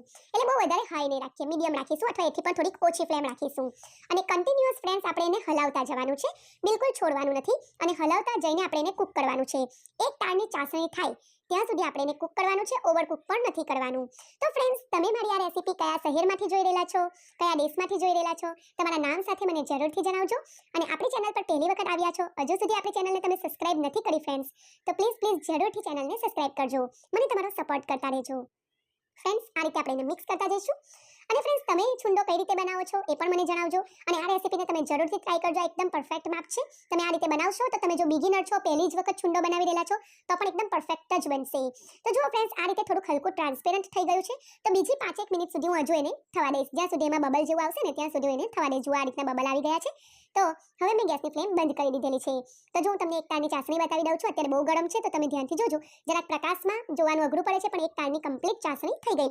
એટલે બહુ વધારે હાઈ નહીં રાખીએ મીડિયમ રાખીશું અથવા એથી પણ થોડીક ઓછી ફ્લેમ રાખીશું. અને કન્ટિન્યુઅસ ફ્રેન્ડ્સ આપણે એને હલાવતા જવાનું છે. બિલકુલ છોડવાનું નથી અને હલાવતા જઈને આપણે એને કૂક કરવાનું છે. એક તારની ચાસણી થાય, ત્યાં સુધી આપણે એને કૂક કરવાનું છે ઓવર કૂક પણ નથી કરવાનું. તો ફ્રેન્ડ્સ તમે મારી આ રેસીપી કયા શહેરમાંથી જોઈ રહેલા છો? કયા દેશમાંથી જોઈ રહેલા છો? તમારા નામ સાથે મને જરૂરથી જણાવજો. અને આપણી ચેનલ પર પહેલી વખત આવ્યા છો, હજુ સુધી આપણી ચેનલને તમે સબસ્ક્રાઇબ નથી કરી ફ્રેન્ડ્સ તો પ્લીઝ પ્લીઝ જરૂરથી ચેનલને સબસ્ક્રાઇબ કરજો. મને તમારો સપોર્ટ કરતા રહેજો. ફ્રેન્ડ્સ આ રીતે આપણે મિક્સ કરતા જઈશું. અને ફ્રેન્ડ્સ તમે છુંડો કઈ રીતે બનાવો છો એ પણ મને જણાવજો. અને આ રેસીપીને તમે જરૂરથી ટ્રાય કરજો એકદમ પરફેક્ટ માપ છે. તમે આ રીતે બનાવશો, તો તમે જો બિગિનર છો, પહેલી જ વખત છુંડો બનાવી રહેલા છો, તો પણ એકદમ પરફેક્ટ જ બનશે તો જુઓ ફ્રેન્ડ્સ આ રીતે થોડું હલકું ટ્રાન્સપેરન્ટ થઈ ગયું છે. તો બીજી પાંચેક મિનિટ સુધી હું હજુ એને થવા દઈશ. જ્યાં સુધી એમાં બબલ જેવું આવશે ને, ત્યાં સુધી એને થવા જુઓ આ રીતના બબલ આવી ગયા છે. તો ગેસની ફ્લેમ બંધ કરી દીધેલી છે. તો જો હું તમને એક તારની ચાસણી બતાવી દઉં છું, અત્યારે બહુ ગરમ છે, તો તમે ધ્યાનથી જોજો. જરાક પ્રકાશમાં જોવાનું અઘરું પડે છે, પણ એક તારની કમ્પ્લીટ ચાસણી થઈ ગઈ.